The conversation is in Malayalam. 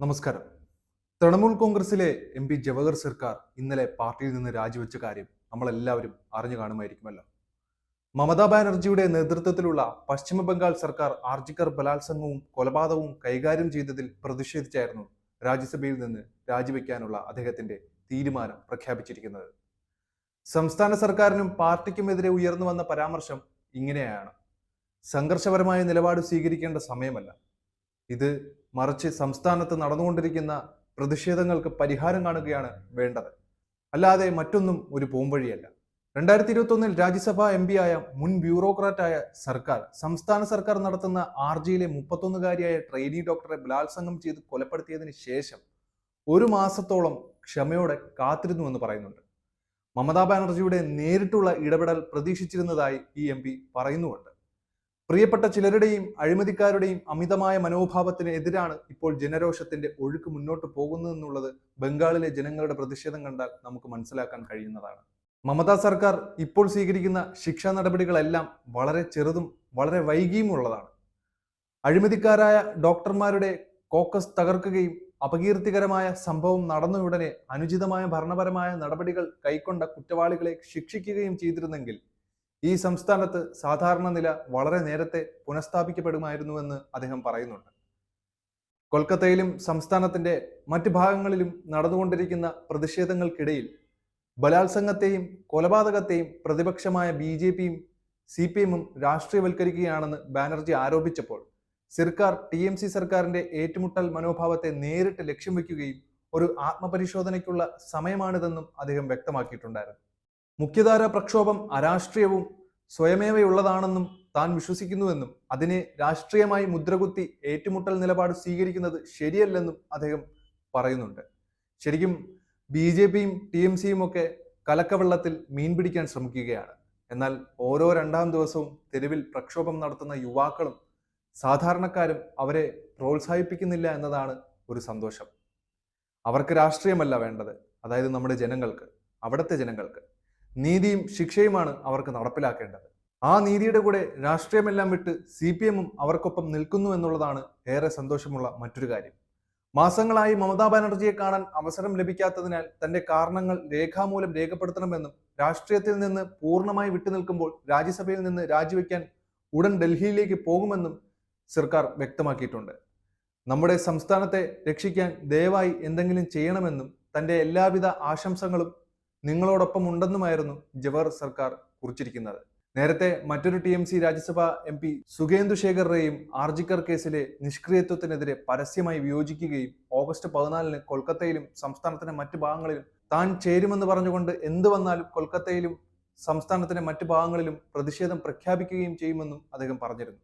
നമസ്കാരം. തൃണമൂൽ കോൺഗ്രസിലെ എം പി ജവഹർ സർക്കാർ ഇന്നലെ പാർട്ടിയിൽ നിന്ന് രാജിവെച്ച കാര്യം നമ്മളെല്ലാവരും അറിഞ്ഞു കാണുമായിരിക്കുമല്ലോ. മമതാ ബാനർജിയുടെ നേതൃത്വത്തിലുള്ള പശ്ചിമ ബംഗാൾ സർക്കാർ ആർജിക്കർ ബലാത്സംഗവും കൊലപാതകവും കൈകാര്യം ചെയ്തതിൽ പ്രതിഷേധിച്ചായിരുന്നു രാജ്യസഭയിൽ നിന്ന് രാജിവെക്കാനുള്ള അദ്ദേഹത്തിന്റെ തീരുമാനം പ്രഖ്യാപിച്ചിരിക്കുന്നത്. സംസ്ഥാന സർക്കാരിനും പാർട്ടിക്കുമെതിരെ ഉയർന്നു വന്ന പരാമർശം ഇങ്ങനെയാണ്. സംഘർഷപരമായ നിലപാട് സ്വീകരിക്കേണ്ട സമയമല്ല. ഇത് മറിച്ച് സംസ്ഥാനത്ത് നടന്നുകൊണ്ടിരിക്കുന്ന പ്രതിഷേധങ്ങൾക്ക് പരിഹാരം കാണുകയാണ് വേണ്ടത്. അല്ലാതെ മറ്റൊന്നും ഒരു പോംവഴിയല്ല രണ്ടായിരത്തി ഇരുപത്തി ഒന്നിൽ രാജ്യസഭാ എം പി ആയ മുൻ ബ്യൂറോക്രാറ്റായ സർക്കാർ സംസ്ഥാന സർക്കാർ നടത്തുന്ന ആർ ജിയിലെ മുപ്പത്തൊന്നുകാരിയായ ട്രെയിനി ഡോക്ടറെ ബലാത്സംഗം ചെയ്ത് കൊലപ്പെടുത്തിയതിന് ശേഷം ഒരു മാസത്തോളം ക്ഷമയോടെ കാത്തിരുന്നു എന്ന് പറയുന്നുണ്ട്. മമതാ ബാനർജിയുടെ നേരിട്ടുള്ള ഇടപെടൽ പ്രതീക്ഷിച്ചിരുന്നതായി ഈ എം പി പറയുന്നുമുണ്ട്. പ്രിയപ്പെട്ട ചിലരുടെയും അഴിമതിക്കാരുടെയും അമിതമായ മനോഭാവത്തിന് എതിരാണ് ഇപ്പോൾ ജനരോഷത്തിന്റെ ഒഴുക്ക് മുന്നോട്ട് പോകുന്നതെന്നുള്ളത് ബംഗാളിലെ ജനങ്ങളുടെ പ്രതിഷേധം കണ്ടാൽ നമുക്ക് മനസ്സിലാക്കാൻ കഴിയുന്നതാണ്. മമതാ സർക്കാർ ഇപ്പോൾ സ്വീകരിക്കുന്ന ശിക്ഷാ നടപടികളെല്ലാം വളരെ ചെറുതും വളരെ വൈകിയുമുള്ളതാണ് അഴിമതിക്കാരായ ഡോക്ടർമാരുടെ കോക്കസ് തകർക്കുകയും അപകീർത്തികരമായ സംഭവം നടന്നയുടനെ അനുചിതമായ ഭരണപരമായ നടപടികൾ കൈക്കൊണ്ട കുറ്റവാളികളെ ശിക്ഷിക്കുകയും ചെയ്തിരുന്നെങ്കിൽ ഈ സംസ്ഥാനത്ത് സാധാരണ നില വളരെ നേരത്തെ പുനഃസ്ഥാപിക്കപ്പെടുമായിരുന്നുവെന്ന് അദ്ദേഹം പറയുന്നുണ്ട്. കൊൽക്കത്തയിലും സംസ്ഥാനത്തിന്റെ മറ്റ് ഭാഗങ്ങളിലും നടന്നുകൊണ്ടിരിക്കുന്ന പ്രതിഷേധങ്ങൾക്കിടയിൽ ബലാത്സംഗത്തെയും കൊലപാതകത്തെയും പ്രതിപക്ഷമായ ബി ജെ പിയും സി പി എമ്മും രാഷ്ട്രീയവൽക്കരിക്കുകയാണെന്ന് ബാനർജി ആരോപിച്ചപ്പോൾ സർക്കാർ ടി എം സി സർക്കാരിന്റെ ഏറ്റുമുട്ടൽ മനോഭാവത്തെ നേരിട്ട് ലക്ഷ്യം വെക്കുകയും ഒരു ആത്മപരിശോധനയ്ക്കുള്ള സമയമാണിതെന്നും അദ്ദേഹം വ്യക്തമാക്കിയിട്ടുണ്ടായിരുന്നു. മുഖ്യധാര പ്രക്ഷോഭം അരാഷ്ട്രീയവും സ്വയമേവയുള്ളതാണെന്നും താൻ വിശ്വസിക്കുന്നുവെന്നും അതിനെ രാഷ്ട്രീയമായി മുദ്രകുത്തി ഏറ്റുമുട്ടൽ നിലപാട് സ്വീകരിക്കുന്നത് ശരിയല്ലെന്നും അദ്ദേഹം പറയുന്നുണ്ട്. ശരിക്കും ബി ജെ പിയും ടി എം സിയും ഒക്കെ കലക്കവെള്ളത്തിൽ മീൻ പിടിക്കാൻ ശ്രമിക്കുകയാണ്. എന്നാൽ ഓരോ രണ്ടാം ദിവസവും തെരുവിൽ പ്രക്ഷോഭം നടത്തുന്ന യുവാക്കളും സാധാരണക്കാരും അവരെ പ്രോത്സാഹിപ്പിക്കുന്നില്ല എന്നതാണ് ഒരു സന്തോഷം. അവർക്ക് രാഷ്ട്രീയമല്ല വേണ്ടത്. അതായത് നമ്മുടെ ജനങ്ങൾക്ക് അവിടുത്തെ ജനങ്ങൾക്ക്. നീതിയും ശിക്ഷയുമാണ് അവർക്ക് നടപ്പിലാക്കേണ്ടത്. ആ നീതിയുടെ കൂടെ രാഷ്ട്രീയമെല്ലാം വിട്ട് സി പി എമ്മും അവർക്കൊപ്പം നിൽക്കുന്നു എന്നുള്ളതാണ് ഏറെ സന്തോഷമുള്ള മറ്റൊരു കാര്യം. മാസങ്ങളായി മമതാ ബാനർജിയെ കാണാൻ അവസരം ലഭിക്കാത്തതിനാൽ തന്റെ കാരണങ്ങൾ രേഖാമൂലം രേഖപ്പെടുത്തണമെന്നും രാഷ്ട്രീയത്തിൽ നിന്ന് പൂർണമായി വിട്ടുനിൽക്കുമ്പോൾ രാജ്യസഭയിൽ നിന്ന് രാജിവെക്കാൻ ഉടൻ ഡൽഹിയിലേക്ക് പോകുമെന്നും സർക്കാർ വ്യക്തമാക്കിയിട്ടുണ്ട്. നമ്മുടെ സംസ്ഥാനത്തെ രക്ഷിക്കാൻ ദയവായി എന്തെങ്കിലും ചെയ്യണമെന്നും തന്റെ എല്ലാവിധ ആശംസകളും നിങ്ങളോടൊപ്പം ഉണ്ടെന്നുമായിരുന്നു ജവഹർ സർക്കാർ കുറിച്ചിരിക്കുന്നത്. നേരത്തെ മറ്റൊരു T M C Rajya Sabha M P Sukhendu Sekhar റേയും RG Kar കേസിലെ നിഷ്ക്രിയത്വത്തിനെതിരെ പരസ്യമായി വിയോജിക്കുകയും ഓഗസ്റ്റ് പതിനാലിന് കൊൽക്കത്തയിലും സംസ്ഥാനത്തിന്റെ മറ്റു ഭാഗങ്ങളിലും താൻ ചേരുമെന്ന് പറഞ്ഞുകൊണ്ട് എന്ത് വന്നാലും കൊൽക്കത്തയിലും സംസ്ഥാനത്തിന്റെ മറ്റു ഭാഗങ്ങളിലും പ്രതിഷേധം പ്രഖ്യാപിക്കുകയും ചെയ്യുമെന്നും അദ്ദേഹം പറഞ്ഞിരുന്നു.